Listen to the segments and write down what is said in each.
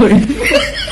কিছু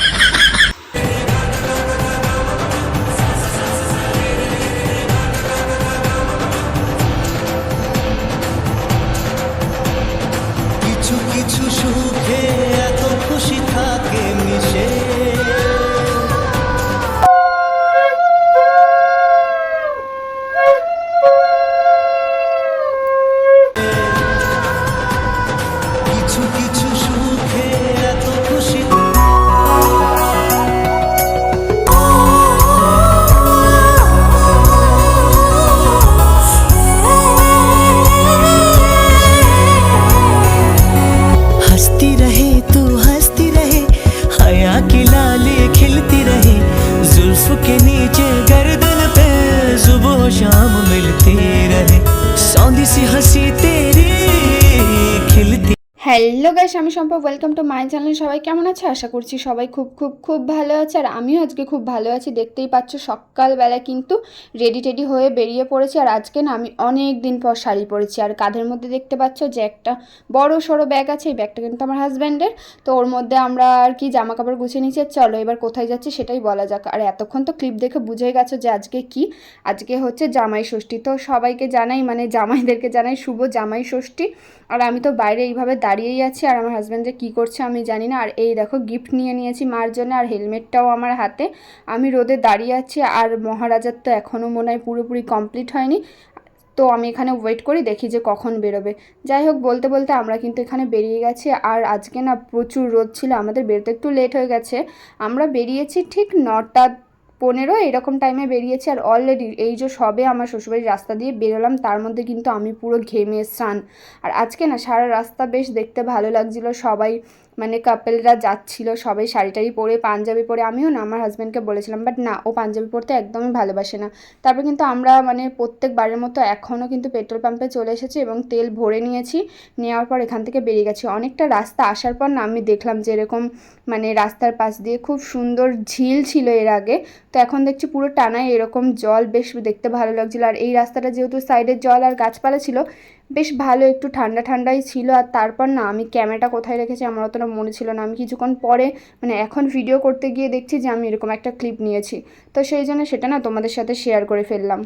hello guys আমি Sampa welcome to my channel সবাই কেমন আছে? আশা করছি সবাই খুব খুব খুব ভালো আছে। আর আমিও আজকে খুব ভালো আছি। দেখতেই পাচ্ছ সকালবেলা কিন্তু রেডি টেডি হয়ে বেরিয়ে পড়েছি। আর আজকে না আমি অনেক দিন পর শাড়ি পরেছি। আর কাঁধের মধ্যে দেখতে পাচ্ছ যে একটা বড় সড়ো ব্যাগ আছে। এই ব্যাগটা কিন্তু আমার হাজব্যান্ডের তো ওর মধ্যে আমরা আর কি জামা কাপড় গুছিয়ে আর চলো এবার কোথায় যাচ্ছি সেটাই বলা যাক। আর এতক্ষণ তো ক্লিপ দেখে বুঝে গেছো যে আজকে কি? আজকে হচ্ছে জামাই ষষ্ঠী। তো সবাইকে জানাই মানে জামাইদেরকে জানাই শুভ জামাই ষষ্ঠী। আর আমি তো বাইরে এইভাবে দাঁড়িয়েই আছি আর আমার হাজব্যান্ড যে কী করছে আমি জানি না। আর এই দেখো গিফট নিয়ে নিয়েছি মার জন্য আর হেলমেটটাও আমার হাতে। আমি রোদে দাঁড়িয়ে আছি আর মহারাজার তো এখনও মনে হয় পুরোপুরি কমপ্লিট হয়নি। তো আমি এখানে ওয়েট করি, দেখি যে কখন বেরোবে। যাই হোক, বলতে বলতে আমরা কিন্তু এখানে বেরিয়ে গেছি। আর আজকে না প্রচুর রোদ ছিল, আমাদের বেরোতে একটু লেট হয়ে গেছে। আমরা বেরিয়েছি ঠিক নটা পনেরো, এরকম টাইমে বেরিয়েছি আর অলরেডি এই যে সবে আমার শ্বশুরবাড়ির রাস্তা দিয়ে বেরোলাম, তার মধ্যে কিন্তু আমি পুরো ঘেমে স্নান। আর আজকে না সারা রাস্তা বেশ দেখতে ভালো লাগছিল, সবাই মানে কাপেলরা যাচ্ছিল, সবাই শাড়ি টাড়ি পরে পাঞ্জাবি পরে, আমিও না, আমার হাজব্যান্ডকে বলেছিলাম বাট না, ও পাঞ্জাবি পরতে একদমই ভালোবাসে না। তারপর কিন্তু আমরা মানে প্রত্যেকবারের মতো এখনও কিন্তু পেট্রোল পাম্পে চলে এসেছি এবং তেল ভরে নিয়েছি। নেওয়ার পর এখান থেকে বেরিয়ে গেছি। অনেকটা রাস্তা আসার পর না, আমি দেখলাম যে এরকম মানে রাস্তার পাশ দিয়ে খুব সুন্দর ঝিল ছিল এর আগে। তো এখন দেখছি পুরো টানায় এরকম জল, বেশ দেখতে ভালো লাগছিল। আর এই রাস্তাটা যেহেতু সাইডের জল আর গাছপালা ছিল, বেশ ভালো একটু ঠান্ডা ঠান্ডাই ছিল। আর তারপর না, আমি ক্যামেরাটা কোথায় রেখেছি, আমার অতটা মনে ছিল না। আমি কিছুক্ষণ পরে মানে এখন ভিডিও করতে গিয়ে দেখছি যে আমি এরকম একটা ক্লিপ নিয়েছি। তো সেই জন্য সেটা না তোমাদের সাথে শেয়ার করে ফেললাম।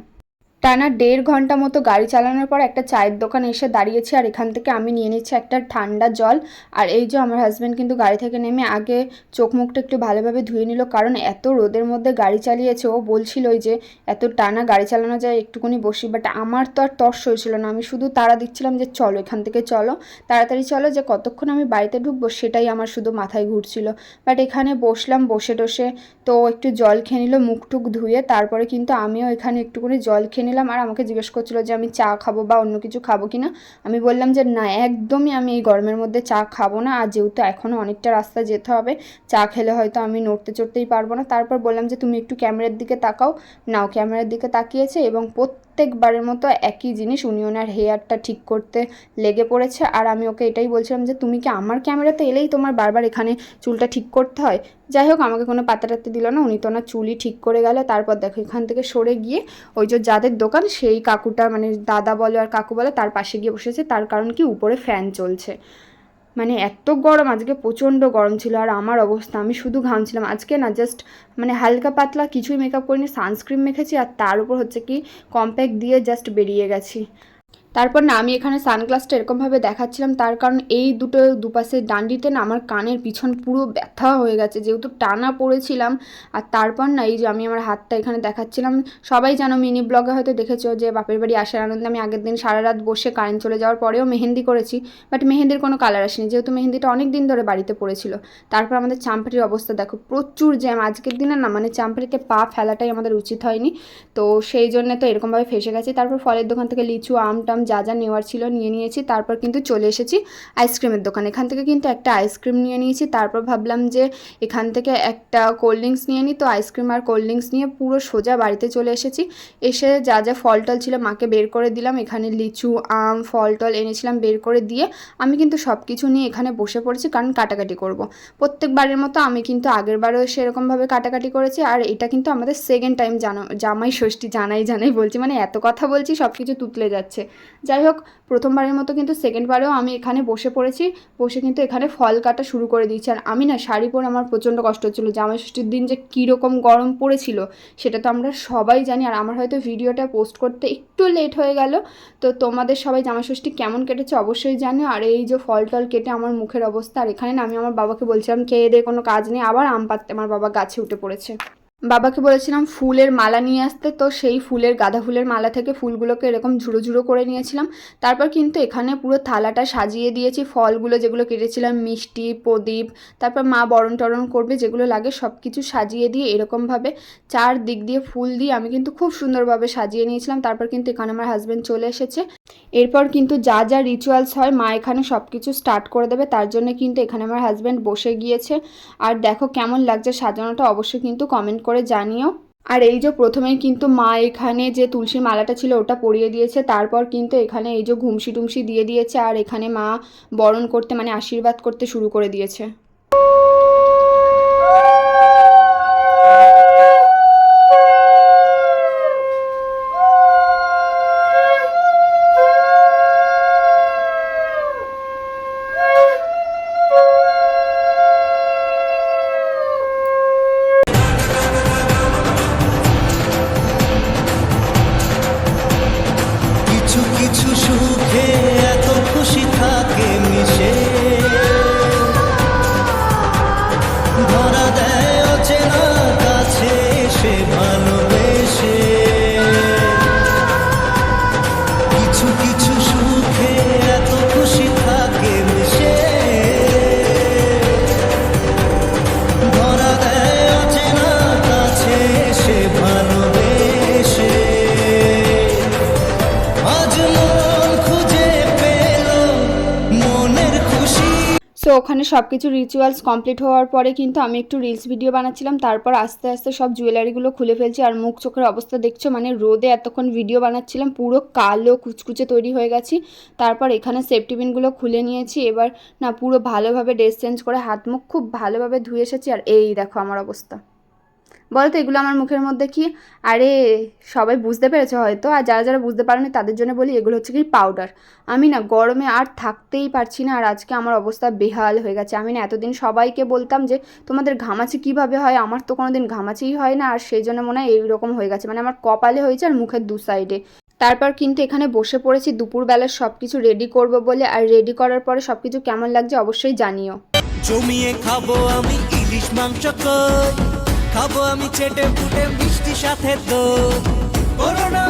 টানা দেড় ঘণ্টা মতো গাড়ি চালানোর পর একটা চায়ের দোকানে এসে দাঁড়িয়েছি আর এখান থেকে আমি নিয়ে নিচ্ছি একটা ঠান্ডা জল। আর এই যে আমার হাজব্যান্ড কিন্তু গাড়ি থেকে নেমে আগে চোখ মুখটা একটু ভালোভাবে ধুয়ে নিল, কারণ এত রোদের মধ্যে গাড়ি চালিয়েছে। ও বলছিল ওই যে এত টানা গাড়ি চালানো যায় একটুখানি বসি। বাট আমার তো আর তর্স হয়েছিল না। আমি শুধু তাড়া দিচ্ছিলাম যে চলো, এখান থেকে চলো। তাড়াতাড়ি চলো যে কতক্ষণ আমি বাড়িতে ঢুকবো, সেটাই আমার শুধু মাথায় ঘুরছিল। বাট এখানে বসলাম বসে টসে। তো একটু জল খেয়ে নিল মুখ টুক ধুয়ে। তারপরে কিন্তু আমিও এখানে একটুখানি জল খেয়ে নিলাম আর আমাকে জিজ্ঞেস করছিল যে আমি চা খাব বা অন্য কিছু খাব কি না আমি বললাম যে না, একদমই আমি এই গরমের মধ্যে চা খাব না আর যেহেতু এখনও অনেকটা রাস্তা যেতে হবে, চা খেলে হয়তো আমি নড়তে চড়তেই পারব না। তারপর বললাম যে তুমি একটু ক্যামেরার দিকে তাকাও। নাও ক্যামেরার দিকে তাকিয়েছে এবং প্রত্যেকবারের মতো একই জিনিস উনি ওনার হেয়ারটা ঠিক করতে লেগে পড়েছে। আর আমি ওকে এটাই বলছিলাম যে, তুমি কি আমার ক্যামেরাতে এলেই তোমার বারবার এখানে চুলটা ঠিক করতে হয়? যাই হোক, আমাকে কোনো পাতা টাতে দিল না। উনি তো ওনার চুলই ঠিক করে গেল। তারপর দেখো, এখান থেকে সরে গিয়ে ওই যে যাদের দোকান, সেই কাকুটা মানে দাদা বলে আর কাকু বলে, তার পাশে গিয়ে বসেছে। তার কারণ কি? উপরে ফ্যান চলছে। মানে এত গরম, আজকে প্রচণ্ড গরম ছিল আর আমার অবস্থা, আমি শুধু ঘামছিলাম আজকে না জাস্ট মানে হালকা পাতলা কিছুই মেকআপ করিনি সানস্ক্রিন মেখেছি আর তার উপর হচ্ছে কি কম্প্যাক্ট দিয়ে জাস্ট বেরিয়ে গেছি। তারপর না, আমি এখানে সানগ্লাসটা এরকমভাবে দেখাচ্ছিলাম, তার কারণ এই দুটো দুপাশে ডান্ডিতে না আমার কানের পিছন পুরো ব্যথা হয়ে গেছে, যেহেতু টানা পড়েছিলাম, আর তারপর না এই যে আমি আমার হাতটা এখানে দেখাচ্ছিলাম, সবাই জানো মিনি ব্লগে হয়তো দেখেছ যে বাপের বাড়ি আসার আনন্দে আমি আগের দিন সারা রাত বসে কারেন্ট চলে যাওয়ার পরেও মেহেন্দি করেছি, বাট মেহেন্দির কোনো কালার আসেনি, যেহেতু মেহেন্দিটা অনেক দিন ধরে বাড়িতে পড়েছিল, তারপর আমাদের চাম্পাটির অবস্থা দেখো, প্রচুর জ্যাম, আজকের দিনে না মানে চাম্পাটিতে পা ফেলাটাই আমাদের উচিত হয়নি, তো সেই জন্য তো এরকমভাবে ফেসে গেছি, তারপর ফলের দোকান থেকে লিচু, আম, টাম যা যা নেওয়ার ছিল নিয়ে নিয়েছি, তারপর কিন্তু চলে এসেছি আইসক্রিমের দোকান। এখান থেকে কিন্তু একটা আইসক্রিম নিয়ে নিয়েছি, তারপর ভাবলাম যে এখান থেকে একটা কোল্ড ড্রিঙ্কস নিয়ে নিই। তো আইসক্রিম আর কোল্ড ড্রিঙ্কস নিয়ে পুরো সোজা বাড়িতে চলে এসেছি। এসে যা যা ফল টল ছিল মাকে বের করে দিলাম। এখানে লিচু, আম, ফল টল এনেছিলাম বের করে দিয়ে আমি কিন্তু সব কিছু নিয়ে এখানে বসে পড়েছি, কারণ কাটাকাটি করব। প্রত্যেকবারের মতো আমি কিন্তু আগের বারেও সেরকমভাবে কাটাকাটি করেছি, আর এটা কিন্তু আমাদের সেকেন্ড টাইম জানা জামাই ষষ্ঠী জানাই জানাই বলছি মানে এত কথা বলছি সব কিছু তুতলে যাচ্ছে। যাই হোক, প্রথমবারের মতো কিন্তু সেকেন্ডবারেও আমি এখানে বসে পড়েছি, বসে কিন্তু এখানে ফল কাটা শুরু করে দিয়েছি। আর আমি না, শাড়ি পরে আমার প্রচণ্ড কষ্ট হচ্ছিল জামাই ষষ্ঠীর দিন যে কীরকম গরম পড়েছিল, সেটা তো আমরা সবাই জানি। আর আমার হয়তো ভিডিওটা পোস্ট করতে একটু লেট হয়ে গেল। তো তোমাদের সবাই জামাই ষষ্ঠী কেমন কেটেছে অবশ্যই জানো আর এই যে ফল টল কেটে আমার মুখের অবস্থা, আর এখানে না আমি আমার বাবাকে বলছিলাম, খেয়ে দিয়ে কোনো কাজ নেই। আবার আম পাততে আমার বাবা গাছে উঠে পড়েছে। বাবাকে বলেছিলাম, ফুলের মালা নিয়ে আসতে। তো সেই ফুলের, গাঁদা ফুলের মালা থেকে ফুলগুলোকে এরকম ঝুড়ো ঝুড়ো করে নিয়েছিলাম। তারপর কিন্তু এখানে পুরো থালাটা সাজিয়ে দিয়েছি, ফলগুলো যেগুলো কেটেছিলাম, মিষ্টি, প্রদীপ, তারপর মা বরণ টরণ করবে, যেগুলো লাগে সব কিছু সাজিয়ে দিয়ে এরকমভাবে চার দিক দিয়ে ফুল দিয়ে আমি কিন্তু খুব সুন্দরভাবে সাজিয়ে নিয়েছিলাম। তারপর কিন্তু এখানে আমার হাজব্যান্ড চলে এসেছে। এরপর কিন্তু যা যা রিচুয়ালস হয়, মা এখানে সব কিছু স্টার্ট করে দেবে। তার জন্য কিন্তু এখানে আমার হাজব্যান্ড বসে গিয়েছে। আর দেখো কেমন লাগছে সাজানোটা, অবশ্যই কিন্তু কমেন্ট জানিও। আর এই যে প্রথমেই কিন্তু মা এখানে যে তুলসীর মালাটা ছিল ওটা পরিয়ে দিয়েছে, তারপর কিন্তু এখানে এই যে ঘুমসি টুমসি দিয়ে দিয়েছে, আর এখানে মা বরণ করতে মানে আশীর্বাদ করতে শুরু করে দিয়েছে। ওখানে সব কিছু রিচুয়ালস কমপ্লিট হওয়ার পরে কিন্তু আমি একটু রিলস ভিডিও বানাচ্ছিলাম, তারপর আস্তে আস্তে সব জুয়েলারিগুলো খুলে ফেলছি আর মুখ চোখের অবস্থা দেখছ মানে রোদে এতক্ষণ ভিডিও বানাচ্ছিলাম, পুরো কালো কুচকুচে তৈরি হয়ে গেছি। তারপর এখানে সেফটি পিনগুলো খুলে নিয়েছি, এবার না পুরো ভালোভাবে ড্রেস চেঞ্জ করে হাত মুখ খুব ভালোভাবে ধুয়ে এসেছি আর এই দেখো আমার অবস্থা। বলো তো এগুলো আমার মুখের মধ্যে কি? আরে, সবাই বুঝতে পেরেছে হয়তো, আর যারা যারা বুঝতে পারেনি তাদের জন্য বলি, এগুলো হচ্ছে কি পাউডার আমি না গরমে আর থাকতেই পারছি না, আর আজকে আমার অবস্থা বেহাল হয়ে গেছে। আমি না এতদিন সবাইকে বলতাম যে, তোমাদের ঘামাচি কীভাবে হয়? আমার তো কোনো দিন ঘামাচিই হয় না, আর সেই জন্য মনে হয় এইরকম হয়ে গেছে। মানে আমার কপালে হয়েছে আর মুখের দু সাইডে তারপর কিন্তু এখানে বসে পড়েছি দুপুরবেলার সব কিছু রেডি করব বলে, আর রেডি করার পরে সব কিছু কেমন লাগছে অবশ্যই জানিও। জমিয়ে খাব আমি ইলিশ মাংস খাব আমি চেটে ফুটে মিষ্টি সাথে তো। করোনা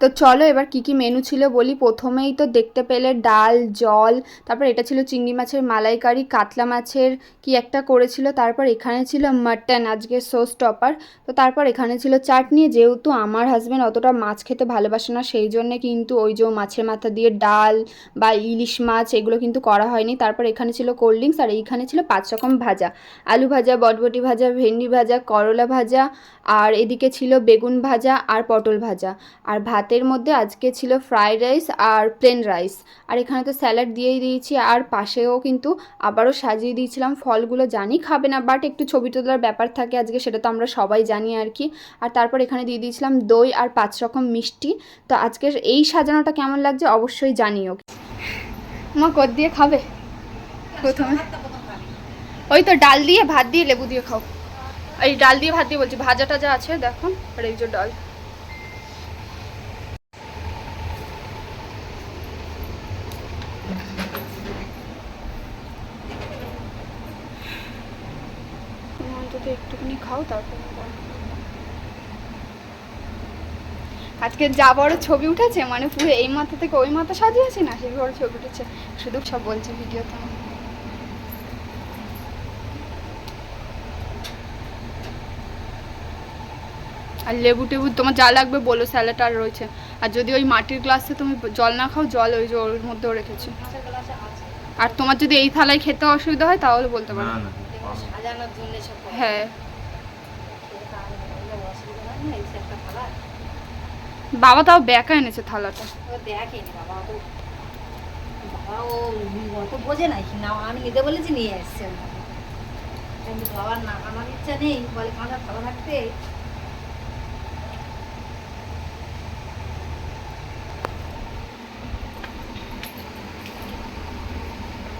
তো চলো এবার কি কি মেনু ছিল বলি। প্রথমেই তো দেখতে পেলে ডাল, জল, তারপর এটা ছিল চিংড়ি মাছের মালাইকারি, কাতলা মাছের কি একটা করেছিল, তারপর এখানে ছিল মাটন আজকে সোস টপার তো তারপর এখানে ছিল চাটনি। যেহেতু আমার হাজব্যান্ড অতটা মাছ খেতে ভালোবাসে না, সেই জন্যে কিন্তু ওই যে মাছের মাথা দিয়ে ডাল বা ইলিশ মাছ এগুলো কিন্তু করা হয়নি। তারপর এখানে ছিল কোল্ড ড্রিঙ্কস আর এইখানে ছিল পাঁচ রকম ভাজা। আলু ভাজা, বটবটি ভাজা, ভেন্ডি ভাজা, করলা ভাজা, আর এদিকে ছিল বেগুন ভাজা আর পটল ভাজা। আর ভাতের মধ্যে আজকে ছিল ফ্রাইড রাইস আর প্লেন রাইস আর এখানে তো স্যালাড দিয়েই দিয়েছি, আর পাশেও কিন্তু আবারও সাজিয়ে দিয়েছিলাম। ফলগুলো জানি খাবে না বাট একটু ছবি তোলার ব্যাপার থাকে আজকে, সেটা তো আমরা সবাই জানি আর কি। আর তারপর এখানে দিয়ে দিয়েছিলাম দই আর পাঁচ রকম মিষ্টি। তো আজকের এই সাজানোটা কেমন লাগছে অবশ্যই জানিও। মা কদ দিয়ে খাবে? প্রথমে। ওই তো ডাল দিয়ে ভাত দিয়ে লেবু দিয়ে খাও। এই ডাল দিয়ে ভাত দিয়ে বলছি ভাজা টাজা আছে, দেখো। আর এই যে ডাল তুমি অন্তত একটুখানি খাও তারপর। আজকে যা বড় ছবি উঠেছে মানে পুরো এই মাথা থেকে ওই মাথা সাজিয়েছি না? সেই বড় ছবি উঠেছে। শুধু সব বলছে ভিডিওতে আর লেবু টেবু তোমার যা লাগবে বলো স্যালাড আর রয়েছে। আর যদি ওই মাটির গ্লাসে তুমি জল না খাও জল ওই ওর মধ্যেও রেখেছি। আর তোমার যদি এই থালায় খেতে অসুবিধা হয় তাহলে বলতে পারো। সাজানোর জন্য সব হ্যাঁ। বাবা তাও ব্যাকা এনেছে থালাটা। দেখেনি বাবা তো বাবা ও অত বোঝে না আমি নিতে বলেছি নিয়ে এসছে। কিন্তু বাবার না আমার ইচ্ছা নেই। বলে কাঁচা থালা থাকতে?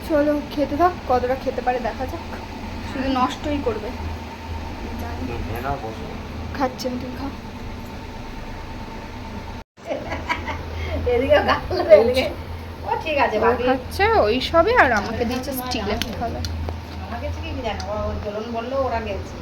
চলো খেতে থাক কতটা খেতে পারে দেখা যাক। শুধু নষ্টই করবে। জানি খাচ্ছে তুই খা। এদিকে গাল এদিকে। ও ঠিক আছে খাচ্ছে ওই সবে আর আমাকে দিচ্ছে স্টিলের থালা আমাকে কি জানো? ও বলল ওরা গেছে।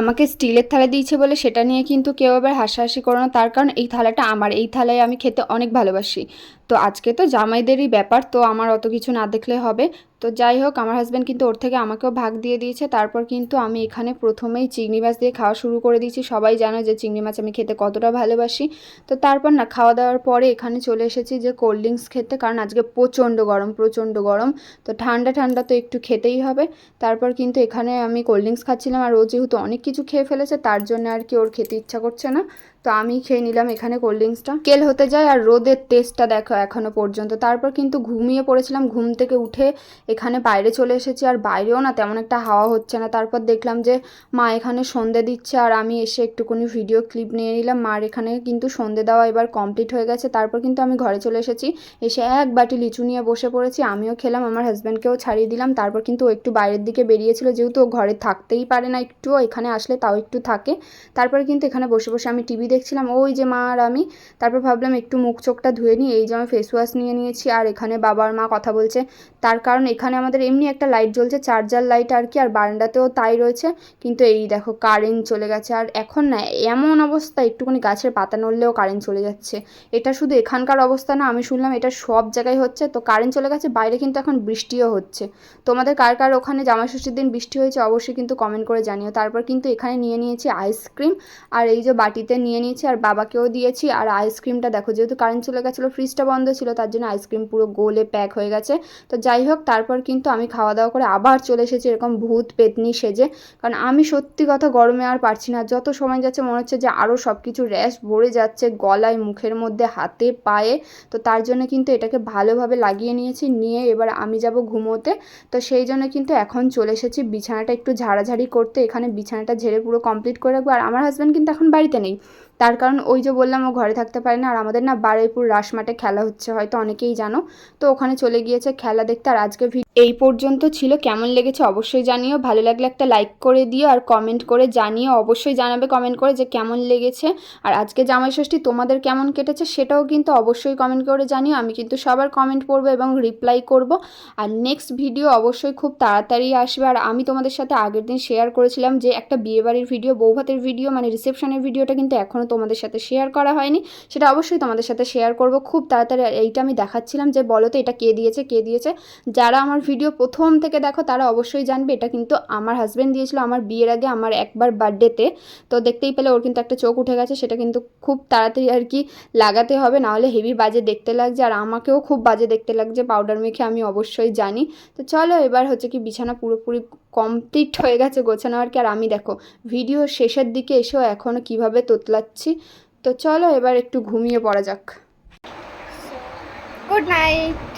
আমাকে স্টিলের থালা দিয়েছে বলে সেটা নিয়ে কিন্তু কেউ আবার হাসাহাসি করো না। তার কারণ এই থালাটা আমার। এই থালায় আমি খেতে অনেক ভালোবাসি। তো আজকে তো জামাইদেরই ব্যাপার, তো আমার অত কিছু না দেখলে হবে। তো যাই হোক, আমার হাজব্যান্ড কিন্তু ওর থেকে আমাকেও ভাগ দিয়ে দিয়েছে। তারপর কিন্তু আমি এখানে প্রথমেই চিংড়ি মাছ দিয়ে খাওয়া শুরু করে দিয়েছি। সবাই জানো যে চিংড়ি মাছ আমি খেতে কতটা ভালোবাসি। তো তারপর না, খাওয়া দাওয়ার পরে এখানে চলে এসেছি যে কোল্ড ড্রিঙ্কস খেতে, কারণ আজকে প্রচণ্ড গরম প্রচণ্ড গরম। তো ঠান্ডা ঠান্ডা তো একটু খেতেই হবে। তারপর কিন্তু এখানে আমি কোল্ড ড্রিঙ্কস খাচ্ছিলাম। আর ও যেহেতু অনেক কিছু খেয়ে ফেলেছে, তার জন্য আর কি ওর খেতে ইচ্ছা করছে না। তো আমি খেয়ে নিলাম এখানে কোল্ড ড্রিঙ্কসটা কেল হতে যায় আর রোদের টেস্টটা দেখো এখনও পর্যন্ত। তারপর কিন্তু ঘুমিয়ে পড়েছিলাম, ঘুম থেকে উঠে এখানে বাইরে চলে এসেছি আর বাইরেও না তেমন একটা হাওয়া হচ্ছে না। তারপর দেখলাম যে মা এখানে সন্ধে দিচ্ছে আর আমি এসে একটুখানি ভিডিও ক্লিপ নিয়ে নিলাম। মার এখানে কিন্তু সন্ধে দেওয়া এবার কমপ্লিট হয়ে গেছে। তারপর কিন্তু আমি ঘরে চলে এসেছি, এসে এক বাটি লিচু নিয়ে বসে পড়েছি। আমিও খেলাম, আমার হাজব্যান্ডকেও ছাড়িয়ে দিলাম। তারপর কিন্তু ও একটু বাইরের দিকে বেরিয়েছিল, যেহেতু ও ঘরে থাকতেই পারে না একটুও, এখানে আসলে তাও একটু থাকে। তারপর কিন্তু এখানে বসে বসে আমি টিভি দেখছিলাম, ওই যে মা আর আমি। তারপর ভাবলাম একটু মুখ চোখটা ধুয়ে নিই, এই যে আমি ফেস ওয়াশ নিয়ে নিয়েছি, আর এখানে বাবার মা কথা বলছে। তার কারণ এখানে আমাদের এমনি একটা লাইট জ্বলছে চার্জার লাইট আর কি, আর বারান্দাতেও তাই রয়েছে। কিন্তু এই দেখো কারেন্ট চলে গেছে, আর এখন না এমন অবস্থা, একটুখানি গাছের পাতা নড়লেও কারেন্ট চলে যাচ্ছে। এটা শুধু এখানকার অবস্থা না, আমি শুনলাম এটা সব জায়গায় হচ্ছে। তো কারেন্ট চলে গেছে, বাইরে কিন্তু এখন বৃষ্টিও হচ্ছে। তোমাদের কার কার ওখানে জামাই ষষ্ঠীর দিন বৃষ্টি হয়েছে, অবশ্যই কিন্তু কমেন্ট করে জানিও। তারপর কিন্তু এখানে নিয়ে নিয়েছি আইসক্রিম আর এই যে বাটিতে নিয়ে নিয়েছি আর বাবাকেও দিয়েছি। আর আইসক্রিমটা দেখো, যেহেতু কারেন্ট চলে গেছিল ফ্রিজটা বন্ধ ছিল, তার জন্য আইসক্রিম পুরো গোলে প্যাক হয়ে গেছে। তো যাই হোক, তারপর কিন্তু আমি খাওয়া দাওয়া করে আবার চলে এসেছি এরকম ভূত পেতনি সেজে। কারণ আমি সত্যি কথা গরমে আর পারছি না। যত সময় যাচ্ছে, মনে হচ্ছে যে আরও সব কিছু র্যাশ ভরে যাচ্ছে গলায়, মুখের মধ্যে, হাতে, পায়ে। তো তার জন্য কিন্তু এটাকে ভালোভাবে লাগিয়ে নিয়েছি, নিয়ে এবার আমি যাব ঘুমোতে। তো সেই জন্য কিন্তু এখন চলে এসেছি। বিছানাটা একটু ঝাড়াঝাড়ি করতে, এখানে বিছানাটা ঝেড়ে পুরো কমপ্লিট করে রাখব। আর আমার হাজব্যান্ড কিন্তু এখন বাড়িতে নেই। তার কারণ ওই যে বললাম ও ঘরে থাকতে পারে না। আর আমাদের না বারুইপুর রাসমাঠে খেলা হচ্ছে, হয়তো অনেকেই জানো। তো ওখানে চলে গিয়েছে খেলা দেখতে। আর আজকে এই পর্যন্ত ছিল। কেমন লেগেছে অবশ্যই জানিও। ভালো লাগলে একটা লাইক করে দিও আর কমেন্ট করে জানিও। অবশ্যই জানাবে কমেন্ট করে যে কেমন লেগেছে। আর আজকে জামাই ষষ্ঠী তোমাদের কেমন কেটেছে সেটাও কিন্তু অবশ্যই কমেন্ট করে জানিও। আমি কিন্তু সবার কমেন্ট পড়ব এবং রিপ্লাই করব। আর নেক্সট ভিডিও অবশ্যই খুব তাড়াতাড়ি আসবে। আর আমি তোমাদের সাথে আগের দিন শেয়ার করেছিলাম যে একটা বিয়েবাড়ির ভিডিও বৌভাতের ভিডিও মানে রিসেপশনের ভিডিওটা কিন্তু এখনও তোমাদের সাথে শেয়ার করা হয়নি। সেটা অবশ্যই তোমাদের সাথে শেয়ার করব। খুব তাড়াতাড়ি এইটা আমি দেখাচ্ছিলাম যে বলো তো এটা কে দিয়েছে কে দিয়েছে। যারা আমার ভিডিও প্রথম থেকে দেখো, তারা অবশ্যই জানবে, এটা কিন্তু আমার হাজব্যান্ড দিয়েছিল, আমার বিয়ের আগে, আমার একবার বার্থডেতে তো। দেখতেই পেলে ওর কিন্তু একটা চোখ উঠে গেছে, সেটা কিন্তু খুব তাড়াতাড়ি আর কি লাগাতে হবে, নাহলে হেভি বাজে দেখতে লাগছে, আর আমাকেও খুব বাজে দেখতে লাগছে পাউডার মেখে আমি অবশ্যই জানি। তো চলো এবার হচ্ছে কি বিছানা পুরোপুরি কমপ্লিট হয়ে গেছে গোছানো আর কি। আর আমি দেখো ভিডিও শেষের দিকে এসেও এখনও কীভাবে তোতলাচ্ছি। তো চলো এবার একটু ঘুমিয়ে পড়া যাক। Good night